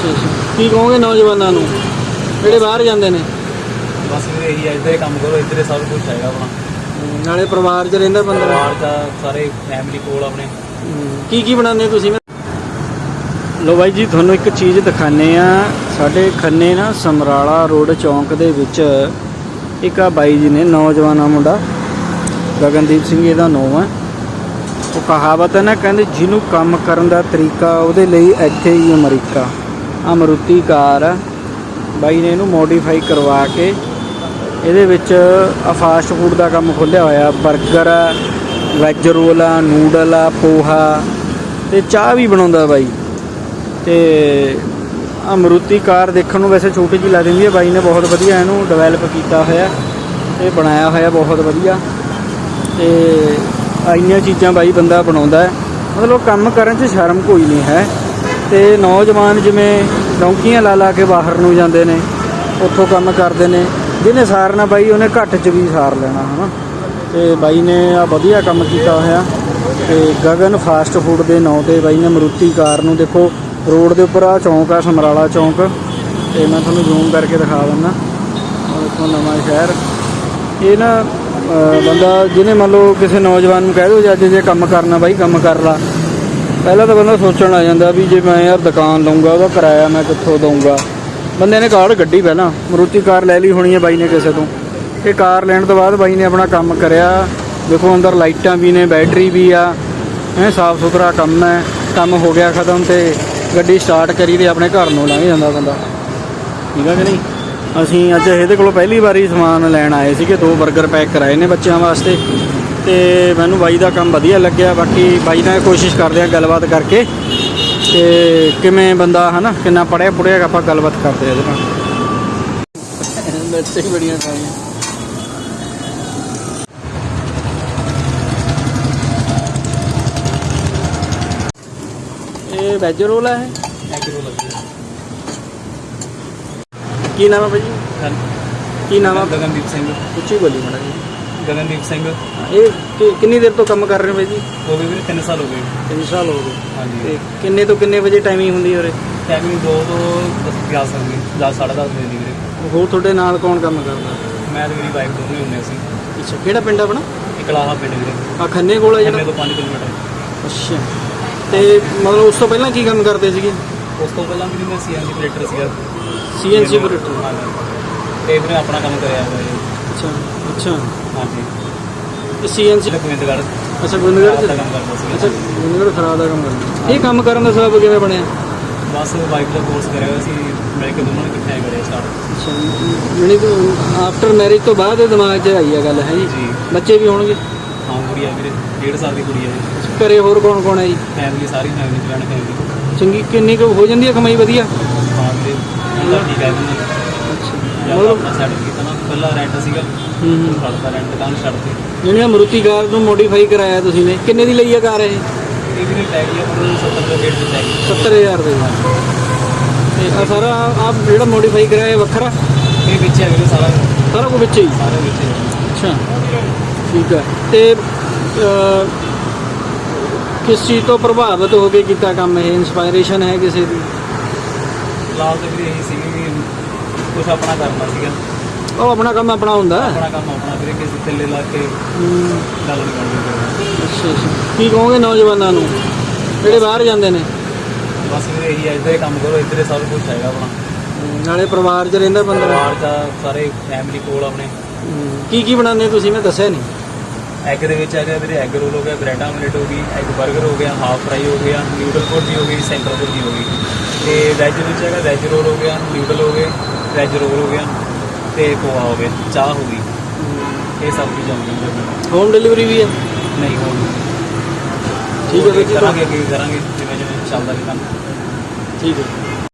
ਅੱਛਾ ਅੱਛਾ। ਕੀ ਕਹੋਗੇ ਨੌਜਵਾਨਾਂ ਨੂੰ? ਜਿਹੜੇ ਬਾਹਰ ਜਾਂਦੇ ਨੇ? ਬਸ ਵੀਰੇ ਇਹੀ ਹੈ ਇੱਧਰ ਹੀ ਕੰਮ ਕਰੋ ਇੱਧਰ ਹੀ ਸਭ ਕੁਝ ਹੈਗਾ ਆਪਣਾ। ਨਾਲੇ ਪਰਿਵਾਰ 'ਚ ਰਹਿੰਦਾ ਬੰਦਾ? ਪਰਿਵਾਰ ਦਾ ਸਾਰੇ ਫੈਮਿਲੀ ਕੋਲ ਆਪਣੇ। ਕੀ ਕੀ ਬਣਾਉਂਦੇ ਹੋ ਤੁਸੀਂ? ਲੋ ਬਾਈ ਜੀ ਤੁਹਾਨੂੰ ਇੱਕ ਚੀਜ਼ ਦਿਖਾਣੇ ਆ ਸਾਡੇ ਖੰਨੇ ਨਾ ਸਮਰਾਲਾ ਰੋਡ ਚੌਂਕ ਦੇ ਵਿੱਚ ਇੱਕ ਆ ਬਾਈ ਜੀ ਨੇ ਨੌਜਵਾਨਾ ਮੁੰਡਾ। ਗਗਨਦੀਪ ਸਿੰਘ ਇਹਦਾ ਨਾਮ ਹੈ ਉਹ ਕਹਾਵਤ ਹੈ ਨਾ ਕਹਿੰਦੇ ਜਿਹਨੂੰ ਕੰਮ ਕਰਨ ਦਾ ਤਰੀਕਾ ਉਹਦੇ ਲਈ ਇੱਥੇ ਹੀ ਅਮਰੀਕਾ। ਅਮਰੂਤੀ ਕਾਰ ਆ। ਬਾਈ ਨੇ ਇਹਨੂੰ ਮੋਡੀਫਾਈ ਕਰਵਾ ਕੇ ਇਹਦੇ ਵਿੱਚ ਆ ਫਾਸਟ ਫੂਡ ਦਾ ਕੰਮ ਖੋਲ੍ਹਿਆ ਹੋਇਆ। 버ਗਰ ਆ ਵੈਜ ਰੋਲ ਆ ਨੂਡਲ ਆ, ਪੋਹਾ ਤੇ ਚਾਹ ਵੀ ਬਣਾਉਂਦਾ ਬਾਈ। ਤੇ ਅਮਰੂਤੀ ਕਾਰ ਦੇਖਣ ਨੂੰ ਵੈਸੇ ਛੋਟੀ ਜਿਹੀ ਲੱਗ ਰਹੀ ਹੈ ਬਾਈ ਨੇ ਬਹੁਤ ਵਧੀਆ ਇਹਨੂੰ ਡਿਵੈਲਪ ਕੀਤਾ ਹੋਇਆ ਤੇ ਬਣਾਇਆ ਹੋਇਆ ਬਹੁਤ ਵਧੀਆ। ਤੇ ਆਈਆਂ ਚੀਜ਼ਾਂ ਬਾਈ ਬੰਦਾ ਬਣਾਉਂਦਾ ਹੈ। ਮਤਲਬ ਕੰਮ ਕਰਨ 'ਚ ਸ਼ਰਮ ਕੋਈ ਨਹੀਂ ਹੈ। ਤੇ ਨੌਜਵਾਨ ਜਿਵੇਂ ਡੌਂਕੀਆਂ ਲਾ ਲਾ ਕੇ ਬਾਹਰ ਨੂੰ ਜਾਂਦੇ ਨੇ, ਉੱਥੋਂ ਕੰਮ ਕਰਦੇ ਨੇ। ਜਿਹਨੇ ਸਾਰਨਾ ਬਾਈ, ਉਹਨੇ ਘੱਟ 'ਚ ਵੀ ਸਾਰ ਲੈਣਾ, ਹਨਾ। ਤੇ ਬਾਈ ਨੇ ਆ ਵਧੀਆ ਕੰਮ ਕੀਤਾ ਹੋਇਆ। ਤੇ ਗਗਨ ਫਾਸਟ ਫੂਡ ਦੇ ਨਾਂ ਤੇ ਬਾਈ ਨੇ ਮਰੂਤੀ ਕਾਰ ਨੂੰ ਦੇਖੋ, ਰੋਡ ਦੇ ਉੱਪਰ ਆ ਚੌਂਕ ਆ, ਸਮਰਾਲਾ ਚੌਂਕ। ਤੇ ਮੈਂ ਤੁਹਾਨੂੰ ਜ਼ੂਮ ਕਰਕੇ ਦਿਖਾ ਦਿੰਦਾ। ਆਹ ਦੇਖੋ ਨਵਾਂ ਸ਼ਹਿਰ। ਇਹ ਨਾ ਬੰਦਾ ਜਿਹਨੇ ਮੰਨ ਲਓ ਕਿਸੇ ਨੌਜਵਾਨ ਨੂੰ ਕਹਿ ਦਿਓ, ਜੇ ਅੱਜ ਜੇ ਕੰਮ ਕਰਨਾ ਬਾਈ, ਕੰਮ ਕਰ ਲਾ। ਪਹਿਲਾਂ ਤਾਂ ਬੰਦਾ ਸੋਚਣ ਆ ਜਾਂਦਾ ਵੀ ਜੇ ਮੈਂ ਯਾਰ ਦੁਕਾਨ ਲਊਂਗਾ ਉਹਦਾ ਕਿਰਾਇਆ ਮੈਂ ਕਿੱਥੋਂ ਦਊਂਗਾ। ਬੰਦੇ ਨੇ ਕਾਰ ਗੱਡੀ ਪਹਿਲਾਂ, ਮਰੂਤੀ ਕਾਰ ਲੈ ਲਈ ਹੋਣੀ ਹੈ ਬਾਈ ਨੇ ਕਿਸੇ ਤੋਂ। ਇਹ ਕਾਰ ਲੈਣ ਤੋਂ ਬਾਅਦ ਬਾਈ ਨੇ ਆਪਣਾ ਕੰਮ ਕਰਿਆ। ਦੇਖੋ ਅੰਦਰ ਲਾਈਟਾਂ ਵੀ ਨੇ, ਬੈਟਰੀ ਵੀ ਆ, ਹੈ, ਸਾਫ਼ ਸੁਥਰਾ ਕੰਮ ਹੈ। ਕੰਮ ਹੋ ਗਿਆ ਖਤਮ ਤੇ ਗੱਡੀ ਸਟਾਰਟ ਕਰੀ ਤੇ ਆਪਣੇ ਘਰ ਨੂੰ ਲੰਘ ਜਾਂਦਾ ਬੰਦਾ। ਠੀਕ ਆ ਕਿ ਨਹੀਂ? ਅਸੀਂ ਅੱਜ ਇਹਦੇ ਕੋਲੋਂ ਪਹਿਲੀ ਵਾਰੀ ਸਮਾਨ ਲੈਣ ਆਏ ਸੀਗੇ, ਦੋ 버ਗਰ ਪੈਕ ਕਰਾਏ ਨੇ ਬੱਚਿਆਂ ਵਾਸਤੇ। ਤੇ ਮੈਨੂੰ ਬਾਈ ਦਾ ਕੰਮ ਵਧੀਆ ਲੱਗਿਆ ਬਾਕੀ ਬਾਈ ਨਾਲ ਕੋਸ਼ਿਸ਼ ਕਰਦੇ ਆ ਗੱਲਬਾਤ ਕਰਕੇ ਤੇ ਕਿਵੇਂ ਬੰਦਾ ਹਨਾ ਕਿੰਨਾ ਪੜਿਆ ਪੁੜਿਆ ਆਪਾਂ ਗੱਲਬਾਤ ਕਰਦੇ ਆ ਇਹਦੇ ਨਾਲ। ਮਿਰਚਾਂ ਹੀ ਬੜੀਆਂ ਖਾਈਆਂ ਇਹ ਵੈਜ ਰੋਲ ਹੈ? ਐਗ ਰੋਲ ਕੀ ਨਾਮ ਹੈ ਹਾਂ ਕੀ ਨਾਮ ਹੈ ਗਗਨਦੀਪ ਸਿੰਘ। ਉੱਚੀ ਬੋਲੀ ਮਾੜਾ ਜੀ ਗਗਨਦੀਪ ਸਿੰਘ। ਇਹ ਕਿ- ਕਿੰਨੀ ਦੇਰ ਤੋਂ ਕੰਮ ਕਰ ਰਹੇ ਹੋ ਬਾਈ ਜੀ? ਹੋ ਗਏ ਵੀਰੇ 3 ਸਾਲ ਹੋ ਗਏ। 3 ਸਾਲ ਹੋ ਗਏ। ਹਾਂਜੀ। ਤੇ ਕਿੰਨੇ ਤੋਂ ਕਿੰਨੇ ਵਜੇ ਟਾਈਮਿੰਗ ਹੁੰਦੀ ਹੈ ਉਰੇ? ਟਾਈਮਿੰਗ 2 ਤੋਂ 10 11 ਸਕਦੀ 10 10:30 ਵਜੇ ਦੀ ਵੀਰੇ। ਹੋਰ ਤੁਹਾਡੇ ਨਾਲ ਕੌਣ ਕੰਮ ਕਰਦਾ? ਮੈਂ ਤੇ ਮੇਰੀ ਵਾਈਫ ਦੋਨੋਂ ਹੀ ਹੁੰਦੇ ਸੀ ਅੱਛਾ ਕਿਹੜਾ ਪਿੰਡ ਆਪਣਾ? ਇਕਲਾਹਾ ਪਿੰਡ ਵੀਰੇ। ਆ ਖੰਨੇ ਕੋਲ ਹੈ ਕਿੰਨੇ ਜਿਹੜਾ ਤੋਂ 5 ਕਿਲੋਮੀਟਰ। ਅੱਛਾ। ਤੇ ਮਤਲਬ ਉਸ ਤੋਂ ਪਹਿਲਾਂ ਕੀ ਕੰਮ ਕਰਦੇ ਸੀਗੇ? ਉਸ ਤੋਂ ਪਹਿਲਾਂ ਵੀ ਮੈਂ ਸੀਐਨਸੀ ਆਪਰੇਟਰ ਸੀਗਾ। ਸੀਐਨਸੀ ਆਪਰੇਟਰ ਹਾਂਜੀ। ਤੇ ਵੀਰੇ ਆਪਣਾ ਕੰਮ ਕਰਿਆ ਹੋਇਆ ਜੀ। ਅੱਛਾ ਅੱਛਾ। ਹਾਂਜੀ। ਇਹ ਸੀਐਨਸੀ? ਜਿਹੜਾ ਗੋਬਿੰਦਗੜ੍ਹ। ਅੱਛਾ ਗੋਬਿੰਦਗੜ੍ਹ ਦਾ ਚ ਕੰਮ ਕਰਦਾ ਸੀਗਾ ਅੱਛਾ ਗੋਬਿੰਦਗੜ੍ਹ ਖਰਾਬ ਦਾ ਕੰਮ ਕਰਦਾ। ਇਹ ਕੰਮ ਕਰਨ ਦਾ ਸਬਬ ਕਿਵੇਂ ਬਣਿਆ? ਬਸ ਵਾਈਫ ਦਾ ਕੋਰਸ ਕਰਿਆ ਹੋਇਆ ਸੀ ਮਿਲ ਕੇ ਦੋਨੋਂ ਨੇ ਇਕੱਠੇ ਹੀ ਕਰਿਆ ਸਟਾਰਟ ਅੱਛਾ ਯਾਨੀ ਕਿ ਆਫਟਰ ਮੈਰਿਜ ਤੋਂ ਬਾਅਦ ਇਹ ਦਿਮਾਗ 'ਚ ਆਈ ਹੈ ਗੱਲ ਹੈ ਜੀ? ਬੱਚੇ ਵੀ ਹੋਣਗੇ? ਹਾਂ ਕੁੜੀ ਆ ਵੀਰੇ 1.5 ਸਾਲ ਦੀ ਕੁੜੀ ਆ ਜੀ। ਘਰੇ ਹੋਰ ਕੌਣ ਕੌਣ ਹੈ ਜੀ? ਫੈਮਿਲੀ ਸਾਰੀ ਫੈਮਿਲੀ ਚੰਗੀ ਕਿੰਨੀ ਕੁ ਹੋ ਜਾਂਦੀ ਹੈ ਕਮਾਈ ਵਧੀਆ? ਹਾਂ ਵੀਰੇ ਉਹਦਾ ਠੀਕ ਹੈ ਜੀ। ਅੱਛਾ। ਜਦ ਮਤਲਬ ਆਪਣਾ ਸੈੱਟ ਕੀਤਾ ਨਾ। ਪਹਿਲਾਂ ਰੈਂਟ ਸੀਗਾ। ਹੂੰ ਹੂੰ। ਛੱਡਦਾ ਰੈਂਟ ਦੁਕਾਨ ਛੱਡਤੀ। ਜਿਹੜੀ ਮਰੂਤੀ ਕਾਰ ਨੂੰ ਮੋਡੀਫਾਈ ਕਰਾਇਆ ਤੁਸੀਂ ਨੇ। ਕਿੰਨੇ ਦੀ ਲਈ ਹੈ ਕਾਰ ਇਹ? ਇਹ ਵੀਰੇ ਟੈਗ ਹੀ ਆਪਾਂ ਨੂੰ 70 ਤੋਂ 1.5 ਦੀ ਟੈਗ 70000 ਦੇ। ਤੇ ਆ ਸਾਰਾ ਆ ਜਿਹੜਾ ਮੋਡੀਫਾਈ ਕਰਾਇਆ ਇਹ ਵੱਖਰਾ? ਇਹ ਵਿੱਚ ਹੈ ਵੀਰੇ ਸਾਰਾ। ਸਾਰਾ ਕੁਝ ਵਿੱਚ ਹੀ? ਸਾਰੇ ਵਿੱਚ ਹੈ। ਅੱਛਾ। ਠੀਕ ਹੈ ਤੇ ਅਹ, ਕਿਸ ਚੀਜ਼ ਤੋਂ ਪ੍ਰਭਾਵਿਤ ਹੋ ਕੇ ਕੀਤਾ ਕੰਮ ਇਹ? ਇਨਸਪਾਇਰੇਸ਼ਨ ਹੈ ਕਿਸੇ ਦੀ? ਲਾਲ ਤੇ ਵੀਰੇ ਇਹੀ ਸੀਗੀ ਵੀ ਕੁਝ ਆਪਣਾ ਕਰਨਾ ਸੀਗਾ। ਉਹ ਆਪਣਾ ਕੰਮ ਆਪਣਾ ਹੁੰਦਾ ਹੈ। ਆਪਣਾ ਕੰਮ ਆਪਣਾ ਵੀਰੇ ਕਿਸੇ ਥੱਲੇ ਲਾ ਕੇ ਹੂੰ, ਗੱਲ ਨਹੀਂ ਕਰਨੀ ਅੱਛਾ ਅੱਛਾ। ਕੀ ਕਹੋਗੇ ਨੌਜਵਾਨਾਂ ਨੂੰ? ਜਿਹੜੇ ਬਾਹਰ ਜਾਂਦੇ ਨੇ? ਬਸ ਵੀਰੇ ਇਹੀ ਹੈ ਇੱਧਰ ਹੀ ਕੰਮ ਕਰੋ ਇੱਧਰ ਹੀ ਸਭ ਕੁਝ ਹੈਗਾ ਆਪਣਾ। ਨਾਲੇ ਪਰਿਵਾਰ 'ਚ ਰਹਿੰਦਾ ਬੰਦਾ। ਪਰਿਵਾਰ ਦਾ ਸਾਰੇ ਫੈਮਿਲੀ ਕੋਲ ਆਪਣੇ। ਹੂੰ, ਕੀ ਕੀ ਬਣਾਉਂਦੇ ਤੁਸੀਂ? ਮੈਂ ਦੱਸਿਆ ਨਹੀਂ। ਐਗ ਦੇ ਵਿੱਚ ਹੈਗਾ ਵੀਰੇ ਐਗ ਰੋਲ ਹੋ ਗਿਆ ਬ੍ਰੈਡ ਆਮਲੇਟ ਹੋ ਗਈ ਐਗ 버ਗਰ ਹੋ ਗਿਆ ਹਾਫ ਫਰਾਈ ਹੋ ਗਿਆ ਨਿਊਡਲ ਭੁਰਜੀ ਹੋ ਗਈ ਸੈਂਟਰ ਭੁਰਜੀ ਹੋ ਗਈ। ਤੇ ਵੈਜ ਵਿੱਚ ਹੈਗਾ ਵੈਜ ਰੋਲ ਹੋ ਗਿਆ ਨਿਊਡਲ ਹੋ ਗਏ ਵੈਜ ਰੋਲ ਹੋ ਗਿਆ। ਤੇ ਪੋਹਾ ਹੋ ਗਿਆ ਚਾਹ ਹੋ ਗਈ। ਇਹ ਸਭ ਚੀਜ਼ਾਂ ਹੁੰਦੀਆਂ ਨੇ ਹੋਮ ਡਿਲੀਵਰੀ ਵੀ ਹੈ? ਨਹੀਂ ਹੁਣ ਠੀਕ ਹੈ ਵੀਰ ਜੀ ਕਰਾਂਗੇ ਅੱਗੇ ਕਰਾਂਗੇ ਜਿਵੇਂ ਜਿਵੇਂ ਚੱਲਦਾ ਜੀ ਕੰਮ। ਠੀਕ ਹੈ।